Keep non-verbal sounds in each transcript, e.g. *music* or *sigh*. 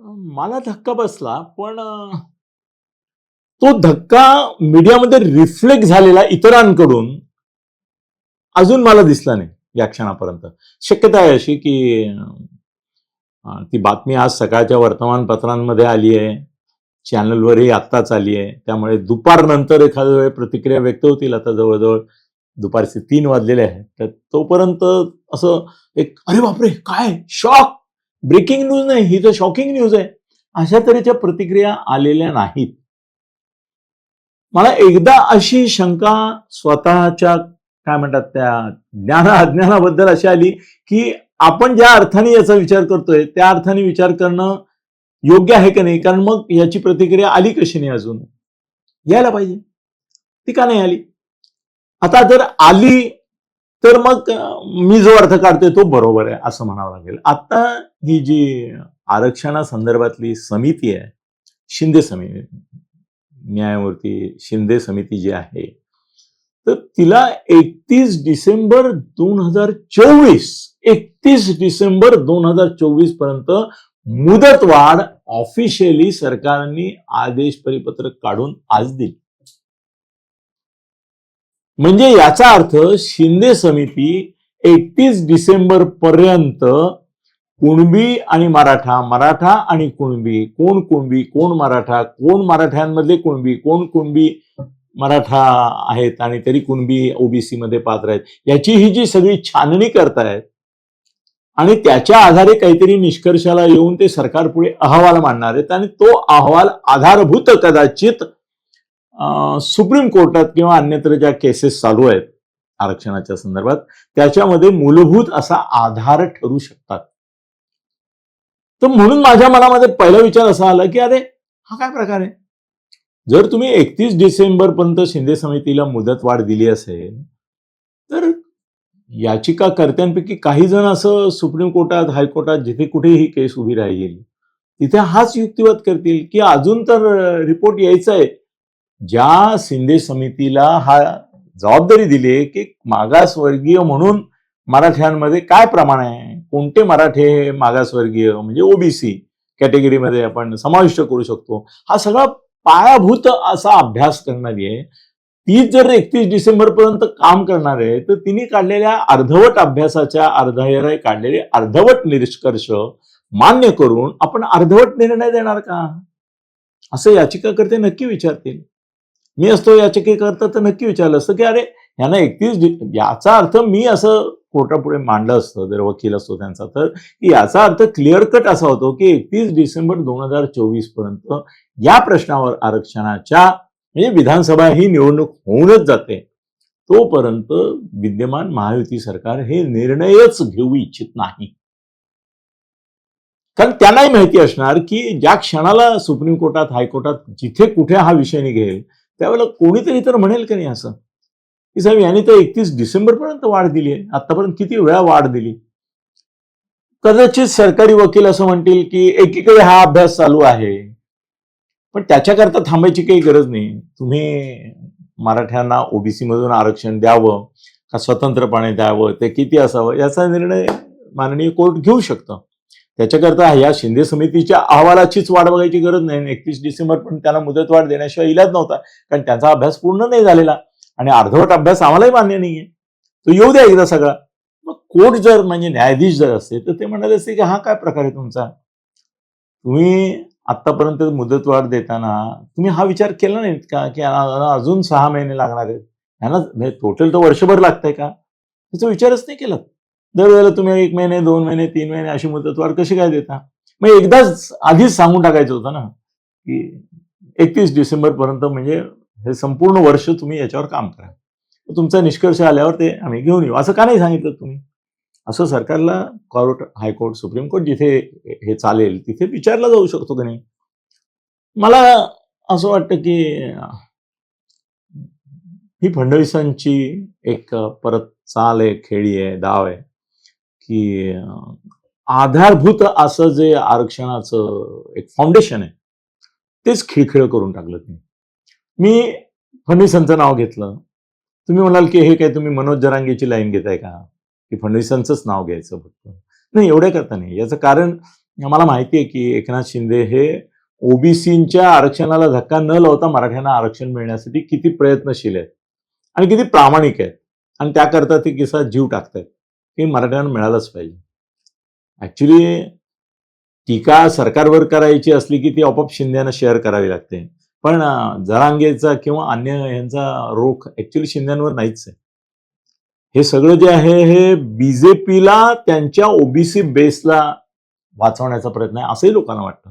मला धक्का बसला पण तो धक्का मीडियामध्ये रिफ्लेक्ट झालेला इतरांकडून अजून मला दिसला नाही या क्षणापर्यंत. शक्यता आहे अशी की ती बातमी आज सकाळच्या वर्तमानपत्रांमध्ये आली आहे चॅनलवरही आत्ताच आली आहे त्यामुळे दुपारनंतर एखाद्या वेळ प्रतिक्रिया व्यक्त होतील. आता जवळजवळ दुपारचे तीन वाजलेले आहेत तर तोपर्यंत असं एक अरे बापरे! काय? शॉक! ब्रेकिंग न्यूज नाही ही तर शॉकिंग न्यूज आहे. अशा तऱ्हेच्या प्रतिक्रिया आलेल्या नाहीत. मला एकदा अशी शंका स्वतःच्या काय म्हणतात त्या ज्ञान अज्ञानाबद्दल अशी आली की आपण ज्या अर्थाने याचा विचार करतोय त्या अर्थाने विचार करणं योग्य आहे का नाही? कारण मग याची प्रतिक्रिया आली कशी नाही अजून? यायला पाहिजे. ती का नाही आली? आता जर आली तर मग मी जो अर्थ काढतोय तो बरोबर आहे असं म्हणावं लागेल. आता ही जी आरक्षणासंदर्भातली समिती आहे शिंदे समिती न्यायमूर्ती शिंदे समिती जी आहे तर तिला एकतीस डिसेंबर दोन हजार चोवीस एकतीस डिसेंबर दोन हजार चोवीसपर्यंत मुदतवाढ ऑफिशियली सरकारने आदेश परिपत्रक काढून आज दिली. म्हणजे याचा अर्थ शिंदे समिती एकतीस डिसेंबर पर्यंत कुणबी आणि मराठा मराठा आणि कुणबी कोण कुणबी कोण मराठा कोण मराठ्यांमधले कुणबी कोण कुणबी मराठा आहेत आणि तरी कुणबी ओबीसी मध्ये पात्र आहेत याची ही जी सगळी छाननी करतायत आणि त्याच्या आधारे काहीतरी निष्कर्षाला येऊन ते सरकार पुढे अहवाल मांडणार आहेत आणि तो अहवाल आधारभूत कदाचित सुप्रीम कोर्टात किंवा अन्यत्र ज्या केसेस चालू आहेत आरक्षणाच्या संदर्भात त्याच्यामध्ये मूलभूत असा आधार ठरू शकतात. तर म्हणून माझ्या मनामध्ये पहिला विचार असा आला की अरे हा काय प्रकार आहे? जर तुम्ही एकतीस डिसेंबर पर्यंत शिंदे समितीला मुदतवाढ दिली असेल तर याचिकाकर्त्यांपैकी काही जण असं सुप्रीम कोर्टात हायकोर्टात जिथे कुठेही ही केस उभी राहील तिथे हाच युक्तिवाद करतील की अजून तर रिपोर्ट यायचा आहे. ज्या शिंदे समितीला हा जबाबदारी दिली की मागासवर्गीय म्हणून मराठ्यांमध्ये काय प्रमाण आहे? कोणते मराठे हे मागासवर्गीय म्हणजे ओबीसी कॅटेगरीमध्ये आपण समाविष्ट करू शकतो? हा सगळा पायाभूत असा अभ्यास करणारी आहे. ती जर एकतीस डिसेंबर पर्यंत काम करणार आहे तर तिने काढलेल्या अर्धवट अभ्यासाच्या अर्धायराय काढलेले अर्धवट निष्कर्ष मान्य करून आपण अर्धवट निर्णय देणार का? असं याचिकाकर्ते नक्की विचारतील. मी असतो याचिकेकरता तर नक्की विचारलं असतं की अरे यांना एकतीस याचा अर्थ मी असं कोर्टापुढे मांडलं असतं जर वकील असतो त्यांचा तर की याचा अर्थ क्लिअर कट असा होतो की एकतीस डिसेंबर दोन हजार चोवीसपर्यंत या प्रश्नावर आरक्षणाच्या म्हणजे विधानसभा ही निवडणूक होऊनच जाते. तोपर्यंत विद्यमान महायुती सरकार हे निर्णयच घेऊ इच्छित नाही. कारण त्यांनाही माहिती असणार की ज्या क्षणाला सुप्रीम कोर्टात हायकोर्टात जिथे कुठे हा विषय निघेल त्यावेळेला कोणीतरी तर म्हणेल का नाही असं? की साहेब यांनी तर एकतीस डिसेंबर पर्यंत वाढ दिली आहे. आतापर्यंत किती वेळा वाढ दिली? कदाचित सरकारी वकील असं म्हणतील की एकीकडे हा अभ्यास चालू आहे. पण त्याच्याकरता थांबायची काही गरज नाही. तुम्ही मराठ्यांना ओबीसी मधून आरक्षण द्यावं का स्वतंत्रपणे द्यावं? ते किती असावं? याचा निर्णय माननीय कोर्ट घेऊ शकतं. त्याच्याकरता या शिंदे समितीच्या अहवालाचीच वाट बघायची गरज नाही. एकतीस डिसेंबर पण त्यांना मुदतवाढ देण्याशिवाय इलाज नव्हता. कारण त्यांचा अभ्यास पूर्ण नाही झालेला. आणि अर्धवट अभ्यास आम्हालाही मान्य नाहीये. तो येऊ द्या एकदा सगळा. मग कोर्ट जर म्हणजे न्यायाधीश जर असते तर ते म्हणाले असते की हा काय प्रकार आहे तुमचा? तुम्ही आतापर्यंत मुदतवाढ देताना तुम्ही हा विचार केला नाही का? की अजून सहा महिने लागणार आहेत. यांना म्हणजे टोटल तर वर्षभर लागतंय का? त्याचा विचारच नाही केला. दरवेळेला तुम्ही एक महिने दोन महिने तीन महिने अशी मुदतवाढ कशी काय देता? मग एकदाच आधीच सांगून टाकायचं होतं ना की एकतीस डिसेंबर पर्यंत म्हणजे हे संपूर्ण वर्ष तुम्ही याच्यावर काम करा. तुमचा निष्कर्ष आल्यावर ते आम्ही घेऊन येऊ. असं का नाही सांगितलं तुम्ही? असं सरकारला कोर्ट हायकोर्ट सुप्रीम कोर्ट जिथे हे चालेल तिथे विचारला जाऊ शकतो की नाही? मला असं वाटतं की ही फडणवीसांची एक परत चाल आहे खेळी आहे डाव आहे. की आधारभूत असं जे आरक्षणाचं एक फाउंडेशन आहे तेच खिळखिळ करून टाकलं तुम्ही मी फडणवीसांचं नाव घेतलं. तुम्ही म्हणाल की हे काय तुम्ही मनोज जरांगेची लाईन घेताय का? की फडणवीसांचंच नाव घ्यायचं फक्त. नाही एवढ्या करता नाही. याचं कारण मला माहिती आहे की एकनाथ शिंदे हे ओबीसीच्या आरक्षणाला धक्का न लावता मराठ्यांना आरक्षण मिळण्यासाठी किती प्रयत्नशील आहेत आणि किती प्रामाणिक आहेत. आणि त्याकरता ते किसा जीव टाकतायत. हे मराठ्यांना मिळालंच पाहिजे. ॲक्च्युली टीका सरकारवर करायची असली की ती आपोआप शिंद्यांना शेअर करावी लागते. पण जरांगेचा किंवा अन्य यांचा रोख ॲक्च्युली शिंद्यांवर नाहीच आहे. हे सगळं जे आहे हे बीजेपीला त्यांच्या ओबीसी बेसला वाचवण्याचा प्रयत्न आहे असंही लोकांना वाटतं.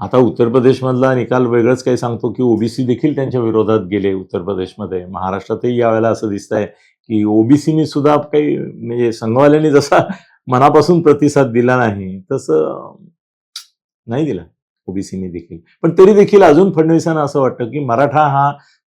आता उत्तर प्रदेशमधला निकाल वेगळंच काही सांगतो की ओबीसी देखील त्यांच्या विरोधात गेले उत्तर प्रदेशमध्ये. महाराष्ट्रातही यावेळेला असं दिसत आहे की ओबीसीनी सुद्धा काही म्हणजे संघवाल्यांनी जसा मनापासून प्रतिसाद दिला नाही तसं नाही दिला ओबीसीनी देखील. पण तरी देखील अजून फडणवीसांना असं वाटतं की मराठा हा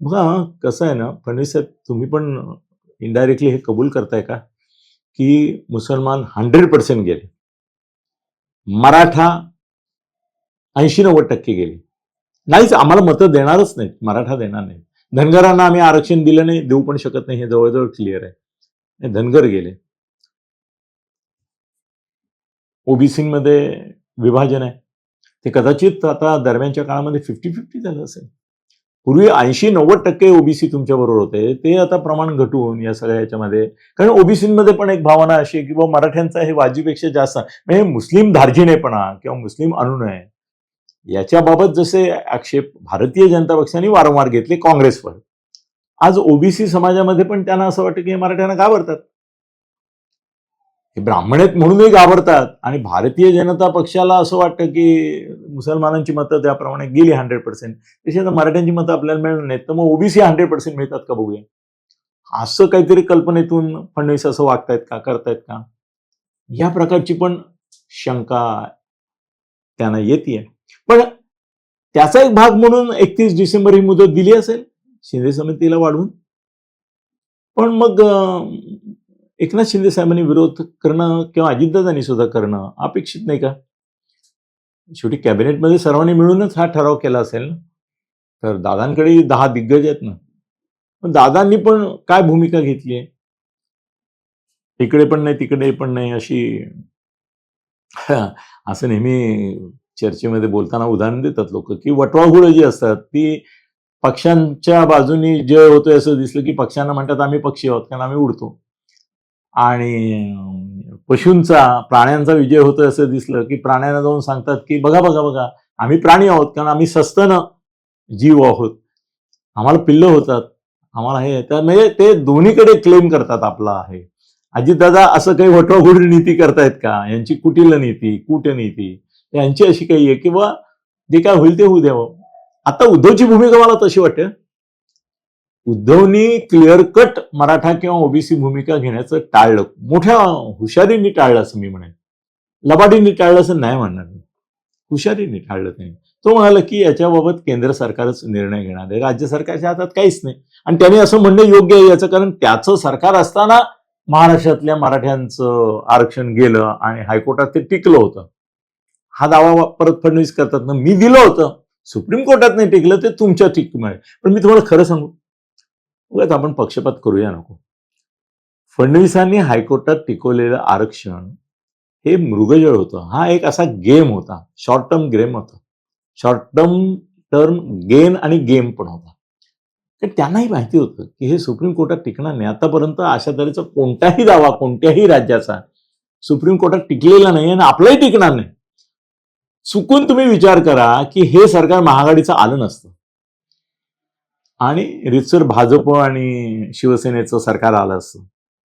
बघा कसं आहे ना फडणवीस साहेब तुम्ही पण इनडायरेक्टली हे कबूल करताय का? की मुसलमान हंड्रेड पर्सेंट गेले. मराठा ऐंशी नव्वद टक्के गेले. नाहीच आम्हाला मतं देणारच नाहीत मराठा देणार नाही धनगरांना आम्ही आरक्षण दिलं नाही देऊ पण शकत नाही हे जवळजवळ क्लिअर आहे. धनगर गेले. ओबीसीमध्ये विभाजन आहे. ते कदाचित आता दरम्यानच्या काळामध्ये फिफ्टी फिफ्टी झालं असेल. पूर्वी ऐंशी नव्वद टक्के ओबीसी तुमच्या बरोबर होते. ते आता प्रमाण घटून या सगळ्या याच्यामध्ये कारण ओबीसीमध्ये पण एक भावना अशी आहे की बाबा मराठ्यांचा हे वाजीपेक्षा जास्त. म्हणजे मुस्लिम धार्जिणेपणा किंवा मुस्लिम अनुनय याच्याबाबत जसे आक्षेप भारतीय जनता पक्षाने वारंवार घेतले काँग्रेसवर आज ओबीसी समाजामध्ये पण त्यांना असं वाटतं की हे मराठ्यांना घाबरतात. हे ब्राह्मण आहेत म्हणूनही घाबरतात. आणि भारतीय जनता पक्षाला असं वाटतं की मुसलमानांची मतं त्याप्रमाणे गेली हंड्रेड पर्सेंट तशी मराठ्यांची मतं आपल्याला मिळणार नाहीत. तर मग ओबीसी हंड्रेड पर्सेंट मिळतात का बघूया. असं काहीतरी कल्पनेतून फडणवीस असं वागतायत का करतायत का? या प्रकारची पण शंका त्यांना येते पण त्याचा एक भाग म्हणून एकतीस डिसेंबर ही मुदत दिली असेल शिंदे समितीला वाढवून. पण मग एकनाथ शिंदे साहेबांनी विरोध करणं किंवा अजितदादांनी सुद्धा करणं अपेक्षित नाही का? शेवटी कॅबिनेटमध्ये सर्वांनी मिळूनच हा ठराव केला असेल ना? तर दादांकडे दहा दिग्गज आहेत ना? पण दादांनी पण काय भूमिका घेतली आहे? इकडे पण नाही तिकडे पण नाही अशी *laughs* असं नेहमी चर्चेमध्ये बोलताना उदाहरण देतात लोक की वटवाघुळं जी असतात ती पक्ष्यांच्या बाजूनी जय होतोय असं दिसलं की पक्ष्यांना म्हणतात आम्ही पक्षी आहोत कारण आम्ही उडतो. आणि पशूंचा प्राण्यांचा विजय होतोय असं दिसलं की प्राण्यांना जाऊन सांगतात की बघा बघा बघा आम्ही प्राणी आहोत कारण आम्ही सस्तन जीव आहोत. आम्हाला पिल्लं होतात आम्हाला हे तर म्हणजे ते दोन्हीकडे क्लेम करतात आपला आहे. अजितदादा असं काही वटवाघुळ नीती करतायत का? यांची कुटील नीती कूटनीती. यांची अशी काही आहे किंवा जे काय होईल ते होऊ द्यावं आता उद्धवची भूमिका मला तशी वाटते. उद्धवनी क्लिअर कट मराठा किंवा ओबीसी भूमिका घेण्याचं टाळलं. मोठ्या हुशारीने टाळलं असं मी म्हणेन. लबाडीने टाळलं असं नाही म्हणणार मी. हुशारीने टाळलं त्यांनी. तो म्हणाला की याच्याबाबत केंद्र सरकारच निर्णय घेणार आहे. राज्य सरकारच्या हातात काहीच नाही. आणि त्याने असं म्हणणं योग्य आहे याचं कारण त्याचं सरकार असताना महाराष्ट्रातल्या मराठ्यांचं आरक्षण गेलं आणि हायकोर्टात ते टिकलं होतं. हा दावा परत फडणवीस करतात ना मी दिलं होतं. सुप्रीम कोर्टात नाही टिकलं ते तुमच्या टिकमुळे पण मी तुम्हाला खरं सांगू उगाच आपण पक्षपात करूया नको. फडणवीसांनी हायकोर्टात टिकवलेलं आरक्षण हे मृगजळ होतं. हा एक असा गेम होता. शॉर्ट टर्म गेम होता. शॉर्ट टर्म टर्म गेन आणि गेम पण होता. तर त्यांनाही माहिती होतं की हे सुप्रीम कोर्टात टिकणार नाही. आतापर्यंत अशा तऱ्हेचा कोणताही दावा कोणत्याही राज्याचा सुप्रीम कोर्टात टिकलेला नाही आणि आपलाही टिकणार नाही. चुकून तुम्ही विचार करा की हे सरकार महागाडीचं आलं नसतं. आणि रितसर भाजप आणि शिवसेनेचं सरकार आलं असतं.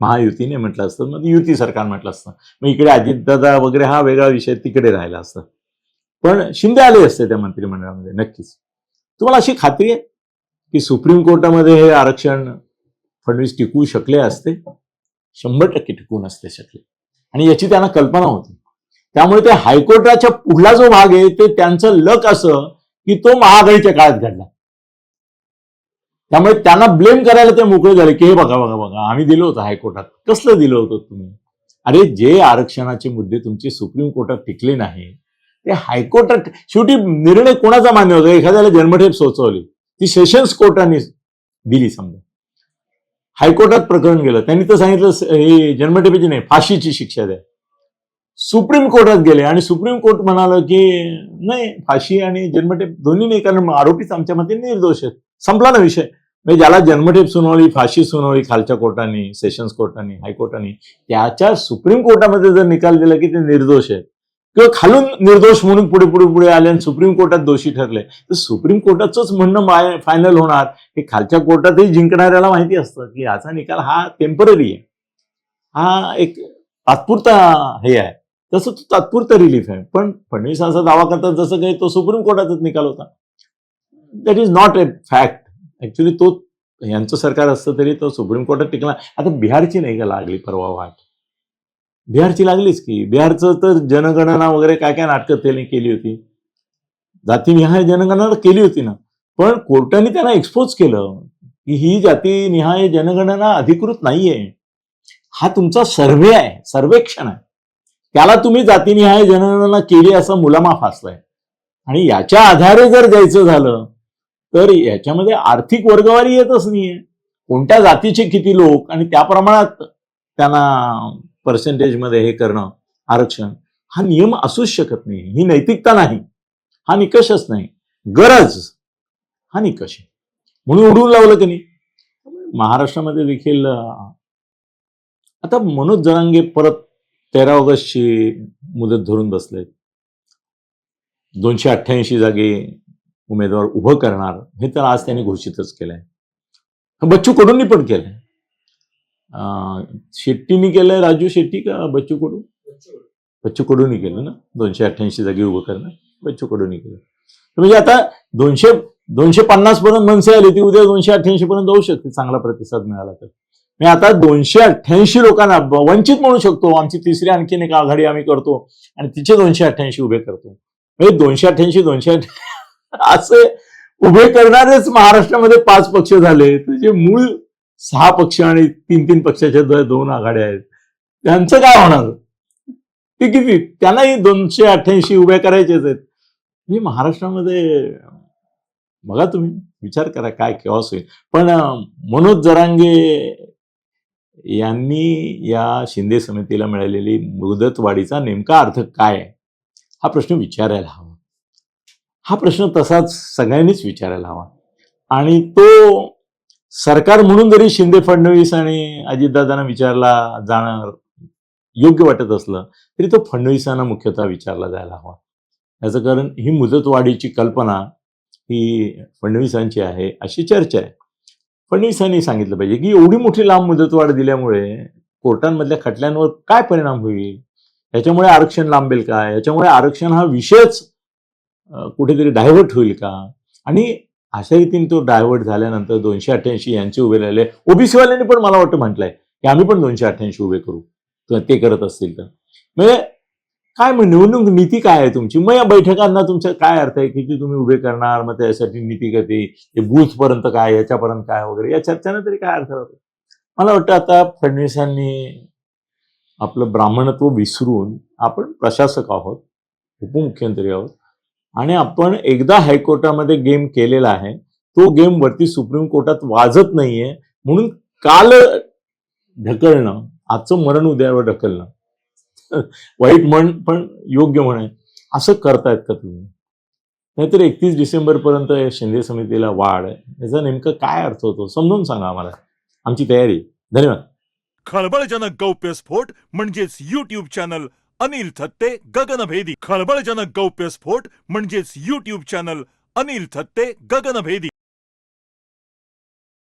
महायुतीने म्हटलं असतं मग युती सरकार म्हटलं असतं. मग इकडे अजितदादा वगैरे हा वेगळा विषय तिकडे राहिला असता. पण शिंदे आले असते त्या मंत्रिमंडळामध्ये नक्कीच. तुम्हाला अशी खात्री आहे की सुप्रीम कोर्टामध्ये हे आरक्षण फडणवीस टिकवू शकले असते? शंभर टक्के टिकवून असते शकले. आणि याची त्यांना कल्पना होती. त्यामुळे ते हायकोर्टाच्या पुढला जो भाग आहे ते त्यांचं लक असं की तो महागाईच्या काळात घडला. त्यामुळे त्यांना ब्लेम करायला ते मोकळे झाले की हे बघा बघा बघा आम्ही दिलं होतं हायकोर्टात. कसलं दिलं होतं तुम्ही? अरे जे आरक्षणाचे मुद्दे तुमचे सुप्रीम कोर्टात टिकले नाही ते हायकोर्टात शेवटी निर्णय कोणाचा मान्य होता? एखाद्याला जन्मठेप सोचवली. ती सेशन्स कोर्टाने दिली समजा. हायकोर्टात प्रकरण गेलं. त्यांनी तर सांगितलं हे जन्मठेपेची नाही फाशीची शिक्षा द्या. सुप्रीम कोर्टात गेले आणि सुप्रीम कोर्ट म्हणालं की नाही फाशी आणि जन्मठेप दोन्ही नाही कारण आरोपीच आमच्या मते निर्दोष आहेत. संपला ना विषय. म्हणजे ज्याला जन्मठेप सुनावली फाशी सुनावली खालच्या कोर्टाने सेशन्स कोर्टाने हायकोर्टाने त्याच्या सुप्रीम कोर्टामध्ये जर निकाल दिला की ते निर्दोष आहेत. किंवा खालून निर्दोष म्हणून पुढे पुढे पुढे आले आणि सुप्रीम कोर्टात दोषी ठरले तर सुप्रीम कोर्टाचंच म्हणणं फायनल होणार. हे खालच्या कोर्टातही जिंकणाऱ्याला माहिती असतं की याचा निकाल हा टेंपररी आहे. हा एक तात्पुरता हे आहे. तसं तो तात्पुरता रिलीफ आहे. पण फडणवीसांचा दावा करतात जसं काही तो सुप्रीम कोर्टाचाच निकाल होता. That is not a fact actually तो यांचं सरकार असतं तरी तो सुप्रीम कोर्टात टिकला. आता बिहारची नाही का लागली परवा वाट? बिहारची लागलीच की. बिहारचं तर जनगणना वगैरे काय काय नाटकं त्यांनी केली होती. जातीनिहाय जनगणना केली होती ना. पण कोर्टाने त्यांना एक्सपोज केलं की ही जातीनिहाय जनगणना अधिकृत नाहीये. हा तुमचा सर्वे आहे. सर्वेक्षण आहे. त्याला तुम्ही जातीनिहाय जनगणना केली असा मुलामाफ असलाय. आणि याच्या आधारे जर जायचं झालं तर याच्यामध्ये आर्थिक वर्गवारी येतच नाहीये. कोणत्या जातीचे किती लोक आणि त्या प्रमाणात त्यांना पर्सेंटेजमध्ये हे करणं आरक्षण हा नियम असूच शकत नाही. ही नैतिकता नाही. हा निकषच नाही. गरज. हा निकष आहे. म्हणून उडून लावलं की नाही महाराष्ट्रामध्ये देखील आता मनोज जरांगे परत तेरा ऑगस्टची मुदत धरून बसले. दोनशे अठ्ठ्याऐंशी जागे उमेदवार उभं करणार हे तर आज त्यांनी घोषितच केलंय. बच्चू कडूंनी पण केलंय. शेट्टीनी केलंय राजू शेट्टी का बच्चू कडू? बच्चू कडूंनी केलं ना? दोनशे अठ्ठ्याऐंशी जागी उभं करणं बच्चू कडूंनी केलं. म्हणजे आता दोनशे दोनशे पन्नास पर्यंत मनसे आली ती उद्या दोनशे अठ्ठ्याऐंशी पर्यंत जाऊ शकते चांगला प्रतिसाद मिळाला तर. मी आता दोनशे अठ्ठ्याऐंशी लोकांना वंचित म्हणू शकतो. आमची तिसरी आणखीन एक आघाडी आम्ही करतो. आणि तिचे दोनशे अठ्ठ्याऐंशी उभे करतो. म्हणजे दोनशे अठ्ठ्याऐंशी दोनशे असे उभे करणारेच महाराष्ट्रामध्ये पाच पक्ष झाले. त्याचे मूळ सहा पक्ष आणि तीन तीन पक्षाच्या दोन आघाड्या आहेत. त्यांचं काय होणार? ते किती? त्यांनाही दोनशे अठ्ठ्याऐंशी उभ्या करायचेच आहेत. म्हणजे महाराष्ट्रामध्ये बघा तुम्ही विचार करा काय केव्हाच होईल पण मनोज जरांगे यांनी या शिंदे समितीला मिळालेली मुदतवाढीचा नेमका अर्थ काय हा प्रश्न विचारायला हवा. हा प्रश्न तसाच सगळ्यांनीच विचारायला हवा. आणि तो सरकार म्हणून जरी शिंदे फडणवीस आणि अजितदादांना विचारला जाणार योग्य वाटत असलं तरी तो फडणवीसांना मुख्यतः विचारला जायला हवा. याचं कारण ही मुदतवाढीची कल्पना ही फडणवीसांची आहे अशी चर्चा आहे. फडणवीसांनी सांगितलं पाहिजे की एवढी मोठी लांब मुदतवाढ दिल्यामुळे कोर्टांमधल्या खटल्यांवर काय परिणाम होईल? याच्यामुळे आरक्षण लांबेल का? याच्यामुळे आरक्षण हा विषयच कुठेतरी डायव्हर्ट होईल का? आणि अशा रीतीने तो डायव्हर्ट झाल्यानंतर दोनशे अठ्ठ्याऐंशी यांचे उभे राहिले. ओबीसीवाल्यांनी पण मला वाटतं म्हटलंय की आम्ही पण दोनशे अठ्ठ्याऐंशी उभे करू. ते करत असतील तर. म्हणजे काय मग निवडणूक नीती काय आहे तुमची? मग या बैठकांना तुमचा काय अर्थ आहे? किती तुम्ही उभे करणार? मग त्यासाठी नीती कधी ते बूथ पर्यंत काय याच्यापर्यंत काय वगैरे? या चर्चाने तरी काय अर्थ होतो? मला वाटतं आता फडणवीसांनी आपलं ब्राह्मणत्व विसरून आपण प्रशासक आहोत उपमुख्यमंत्री आहोत आणि आपण एकदा हायकोर्टामध्ये गेम केलेला आहे तो गेम वरती सुप्रीम कोर्टात वाजत नाहीये म्हणून काल ढकलणं आजचं मरण उद्यावर ढकलणं *laughs* वाईट म्हण पण योग्य म्हण आहे. असं करतायत का तुम्ही? नाहीतर एकतीस डिसेंबर पर्यंत या शिंदे समितीला वाढ आहे. याचा नेमकं काय अर्थ होतो? समजून सांगा आम्हाला. आमची तयारी. धन्यवाद. खळबळजनक गौप्यस्फोट म्हणजेच युट्यूब चॅनल अनिल थत्ते गगनभेदी. खळबळजनक गौप्यस्फोट म्हणजेच युट्यूब चॅनल अनिल थत्ते गगनभेदी.